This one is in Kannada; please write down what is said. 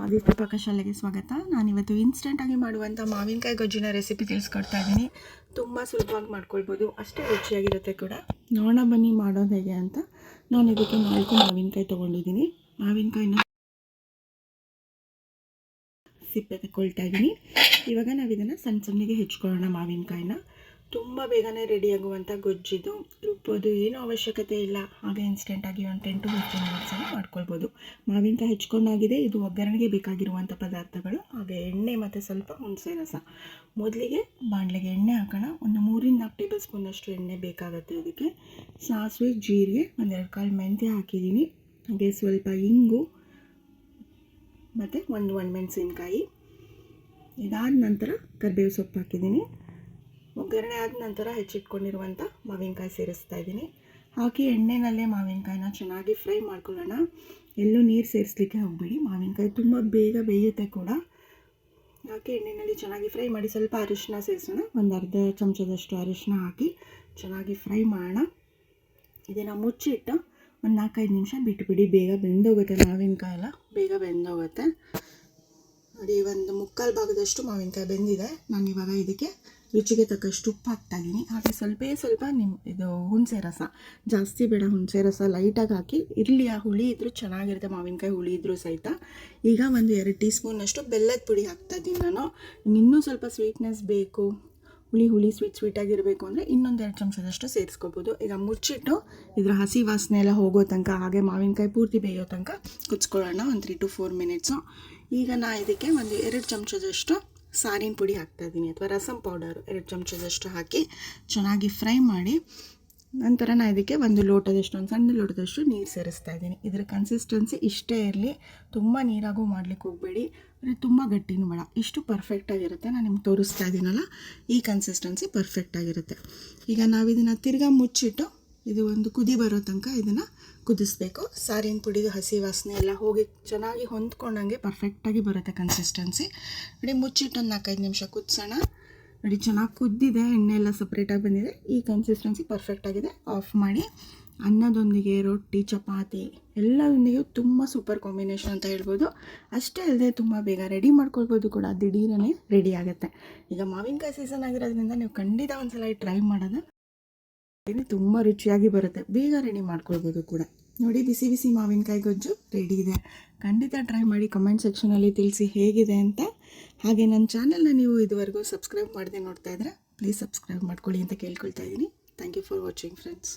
ಆದಿತ್ಯ ಪಾಕಶಾಲೆಗೆ ಸ್ವಾಗತ. ನಾನಿವತ್ತು ಇನ್ಸ್ಟೆಂಟಾಗಿ ಮಾಡುವಂಥ ಮಾವಿನಕಾಯಿ ಗೊಜ್ಜಿನ ರೆಸಿಪಿ ತಿಳಿಸ್ಕೊಡ್ತಾ ಇದ್ದೀನಿ. ತುಂಬ ಸುಲಭವಾಗಿ ಮಾಡ್ಕೊಳ್ಬೋದು. ಅಷ್ಟೇ ರುಚಿಯಾಗಿರುತ್ತೆ ಕೂಡ. ನೋಣ ಬನ್ನಿ ಮಾಡೋದು ಹೇಗೆ ಅಂತ. ನಾನು ಇದಕ್ಕೆ ನಾಲ್ಕು ಮಾವಿನಕಾಯಿ ತೊಗೊಂಡಿದ್ದೀನಿ. ಮಾವಿನಕಾಯಿನ ಸಿಪ್ಪೆ ತಗೊಳ್ತಾ ಇದ್ದೀನಿ. ಇವಾಗ ನಾವು ಇದನ್ನು ಸಣ್ಣ ಸಣ್ಣಗೆ ಹೆಚ್ಕೊಳ್ಳೋಣ ಮಾವಿನಕಾಯಿನ. ತುಂಬ ಬೇಗನೆ ರೆಡಿಯಾಗುವಂಥ ಗೊಜ್ಜಿದು. ರುಬ್ಬೋದು ಏನೂ ಅವಶ್ಯಕತೆ ಇಲ್ಲ. ಹಾಗೆ ಇನ್ಸ್ಟೆಂಟಾಗಿ ಒಂದು ಟೆನ್ ಟು ಫಿಫ್ಟೀನ್ ಮಿನಿಟ್ಸಲ್ಲಿ ಮಾಡ್ಕೊಳ್ಬೋದು. ಮಾವಿನಕಾಯಿ ಹೆಚ್ಕೊಂಡಾಗಿದೆ, ಇದು ಒಗ್ಗರಣೆಗೆ ಬೇಕಾಗಿರುವಂಥ ಪದಾರ್ಥಗಳು. ಹಾಗೆ ಎಣ್ಣೆ ಮತ್ತು ಸ್ವಲ್ಪ ಹುಣಸೆ ರಸ. ಮೊದಲಿಗೆ ಬಾಣಲೆಗೆ ಎಣ್ಣೆ ಹಾಕೋಣ. ಒಂದು ಮೂರಿಂದ ನಾಲ್ಕು ಟೇಬಲ್ ಸ್ಪೂನಷ್ಟು ಎಣ್ಣೆ ಬೇಕಾಗುತ್ತೆ ಅದಕ್ಕೆ. ಸಾಸಿವೆ, ಜೀರಿಗೆ, ಒಂದೆರಡು ಕಾಳು ಮೆಂತ್ಯ ಹಾಕಿದ್ದೀನಿ. ಹಾಗೆ ಸ್ವಲ್ಪ ಇಂಗು ಮತ್ತು ಒಂದು ಒಣಮೆಣಸಿನ್ಕಾಯಿ. ಇದಾದ ನಂತರ ಕರಿಬೇವು ಸೊಪ್ಪು ಹಾಕಿದ್ದೀನಿ. ಒಗ್ಗರಣೆ ಆದ ನಂತರ ಹೆಚ್ಚಿಟ್ಕೊಂಡಿರುವಂಥ ಮಾವಿನಕಾಯಿ ಸೇರಿಸ್ತಾ ಇದ್ದೀನಿ. ಹಾಕಿ ಎಣ್ಣೆನಲ್ಲೇ ಮಾವಿನಕಾಯಿನ ಚೆನ್ನಾಗಿ ಫ್ರೈ ಮಾಡ್ಕೊಳ್ಳೋಣ. ಎಲ್ಲೂ ನೀರು ಸೇರಿಸ್ಲಿಕ್ಕೆ ಹೋಗಬೇಡಿ. ಮಾವಿನಕಾಯಿ ತುಂಬ ಬೇಗ ಬೇಯುತ್ತೆ ಕೂಡ. ಹಾಕಿ ಎಣ್ಣೆಯಲ್ಲಿ ಚೆನ್ನಾಗಿ ಫ್ರೈ ಮಾಡಿ ಸ್ವಲ್ಪ ಅರಿಶಿನ ಸೇರಿಸೋಣ. ಒಂದು ಅರ್ಧ ಚಮಚದಷ್ಟು ಅರಿಶಿನ ಹಾಕಿ ಚೆನ್ನಾಗಿ ಫ್ರೈ ಮಾಡೋಣ. ಇದನ್ನು ಮುಚ್ಚಿಟ್ಟು ಒಂದು ನಾಲ್ಕೈದು ನಿಮಿಷ ಬಿಟ್ಬಿಡಿ. ಬೇಗ ಬೆಂದೋಗುತ್ತೆ ಮಾವಿನಕಾಯಿ ಎಲ್ಲ. ಬೇಗ ಬೆಂದೋಗುತ್ತೆ. ನೋಡಿ ಒಂದು ಮುಕ್ಕಾಲು ಭಾಗದಷ್ಟು ಮಾವಿನಕಾಯಿ ಬೆಂದಿದೆ. ನಾನು ಇವಾಗ ಇದಕ್ಕೆ ರುಚಿಗೆ ತಕ್ಕಷ್ಟು ಉಪ್ಪು ಹಾಕ್ತಾ ಇದ್ದೀನಿ ಹಾಗೆ ಸ್ವಲ್ಪ ಸ್ವಲ್ಪ ನಿಮ್ಮ ಇದು ಹುಣಸೆ ರಸ. ಜಾಸ್ತಿ ಬೇಡ ಹುಣಸೆ ರಸ ಲೈಟಾಗಿ ಹಾಕಿ. ಇರಲಿ ಆ ಹುಳಿ ಇದ್ದರೂ ಚೆನ್ನಾಗಿರುತ್ತೆ, ಮಾವಿನಕಾಯಿ ಹುಳಿ ಇದ್ದರೂ ಸಹಿತ. ಈಗ ಒಂದು ಎರಡು ಟೀ ಸ್ಪೂನಷ್ಟು ಬೆಲ್ಲದ ಪುಡಿ ಹಾಕ್ತಾ ಇದ್ದೀನಿ ನಾನು. ಇನ್ನೂ ಸ್ವಲ್ಪ ಸ್ವೀಟ್ನೆಸ್ ಬೇಕು. ಹುಳಿ ಹುಳಿ ಸ್ವೀಟ್ ಸ್ವೀಟಾಗಿರಬೇಕು ಅಂದರೆ ಇನ್ನೊಂದು ಎರಡು ಚಮಚದಷ್ಟು ಸೇರಿಸ್ಕೋಬೋದು. ಈಗ ಮುಚ್ಚಿಟ್ಟು ಇದರ ಹಸಿ ವಾಸನೆ ಎಲ್ಲ ಹೋಗೋ ತನಕ, ಹಾಗೆ ಮಾವಿನಕಾಯಿ ಪೂರ್ತಿ ಬೇಯೋ ತನಕ ಕುಚ್ಕೊಳ್ಳೋಣ. ಒಂದು ತ್ರೀ ಟು ಫೋರ್ ಮಿನಿಟ್ಸು ಈಗ ನಾ ಇದಕ್ಕೆ ಒಂದು ಎರಡು ಚಮಚದಷ್ಟು ಸಾರಿನ ಪುಡಿ ಹಾಕ್ತಾ ಇದ್ದೀನಿ ಅಥವಾ ರಸಂ ಪೌಡರ್ ಎರಡು ಚಮಚದಷ್ಟು ಹಾಕಿ ಚೆನ್ನಾಗಿ ಫ್ರೈ ಮಾಡಿ ನಂತರ ನಾನು ಇದಕ್ಕೆ ಒಂದು ಲೋಟದಷ್ಟು, ಒಂದು ಸಣ್ಣ ಲೋಟದಷ್ಟು ನೀರು ಸೇರಿಸ್ತಾ ಇದ್ದೀನಿ. ಇದರ ಕನ್ಸಿಸ್ಟೆನ್ಸಿ ಇಷ್ಟೇ ಇರಲಿ. ತುಂಬ ನೀರಾಗೂ ಮಾಡ್ಲಿಕ್ಕೆ ಹೋಗಬೇಡಿ. ಅಂದರೆ ತುಂಬ ಗಟ್ಟಿನೂ ಬೇಡ. ಇಷ್ಟು ಪರ್ಫೆಕ್ಟಾಗಿರುತ್ತೆ ನಾನು ನಿಮ್ಗೆ ತೋರಿಸ್ತಾ ಇದ್ದೀನಲ್ಲ ಈ ಕನ್ಸಿಸ್ಟೆನ್ಸಿ ಪರ್ಫೆಕ್ಟಾಗಿರುತ್ತೆ ಈಗ ನಾವು ಇದನ್ನು ತಿರ್ಗಾ ಮುಚ್ಚಿಟ್ಟು ಇದು ಒಂದು ಕುದಿ ಬರೋ ತನಕ ಇದನ್ನು ಕುದಿಸ್ಬೇಕು. ಸಾರಿನ ಪುಡಿದು ಹಸಿ ವಾಸನೆ ಎಲ್ಲ ಹೋಗಿ ಚೆನ್ನಾಗಿ ಹೊಂದ್ಕೊಂಡಂಗೆ ಪರ್ಫೆಕ್ಟಾಗಿ ಬರುತ್ತೆ ಕನ್ಸಿಸ್ಟೆನ್ಸಿ ನೋಡಿ, ಮುಚ್ಚಿಟ್ಟು ಒಂದು ನಾಲ್ಕೈದು ನಿಮಿಷ ಕುದಿಸೋಣ. ನೋಡಿ, ಚೆನ್ನಾಗಿ ಕುದ್ದಿದೆ ಎಣ್ಣೆ ಎಲ್ಲ ಸಪ್ರೇಟಾಗಿ ಬಂದಿದೆ. ಈ ಕನ್ಸಿಸ್ಟೆನ್ಸಿ ಪರ್ಫೆಕ್ಟಾಗಿದೆ ಆಫ್ ಮಾಡಿ ಅನ್ನದೊಂದಿಗೆ, ರೊಟ್ಟಿ, ಚಪಾತಿ ಎಲ್ಲದೊಂದಿಗೆ ತುಂಬ ಸೂಪರ್ ಕಾಂಬಿನೇಷನ್ ಅಂತ ಹೇಳ್ಬೋದು. ಅಷ್ಟೇ ಅಲ್ಲದೆ ತುಂಬ ಬೇಗ ರೆಡಿ ಮಾಡ್ಕೊಳ್ಬೋದು ಕೂಡ. ದಿಢೀರನೇ ರೆಡಿ ಆಗುತ್ತೆ. ಈಗ ಮಾವಿನಕಾಯಿ ಸೀಸನ್ ಆಗಿರೋದ್ರಿಂದ ನೀವು ಖಂಡಿತ ಒಂದ್ಸಲ ಟ್ರೈ ಮಾಡೋದು. ಇದು ತುಂಬ ರುಚಿಯಾಗಿ ಬರುತ್ತೆ. ಬೇಗ ರೆಡಿ ಮಾಡ್ಕೊಳ್ಬೋದು ಕೂಡ. ನೋಡಿ, ಬಿಸಿ ಬಿಸಿ ಮಾವಿನಕಾಯಿ ಗೊಜ್ಜು ರೆಡಿ ಇದೆ. ಖಂಡಿತ ಟ್ರೈ ಮಾಡಿ ಕಮೆಂಟ್ ಸೆಕ್ಷನಲ್ಲಿ ತಿಳಿಸಿ ಹೇಗಿದೆ ಅಂತ. ಹಾಗೆ ನನ್ನ ಚಾನಲ್ನ ನೀವು ಇದುವರೆಗೂ ಸಬ್ಸ್ಕ್ರೈಬ್ ಮಾಡದೆ ನೋಡ್ತಾ ಇದ್ರೆ ಪ್ಲೀಸ್ ಸಬ್ಸ್ಕ್ರೈಬ್ ಮಾಡ್ಕೊಳ್ಳಿ ಅಂತ ಕೇಳ್ಕೊಳ್ತಾ ಇದ್ದೀನಿ. Thank you for watching friends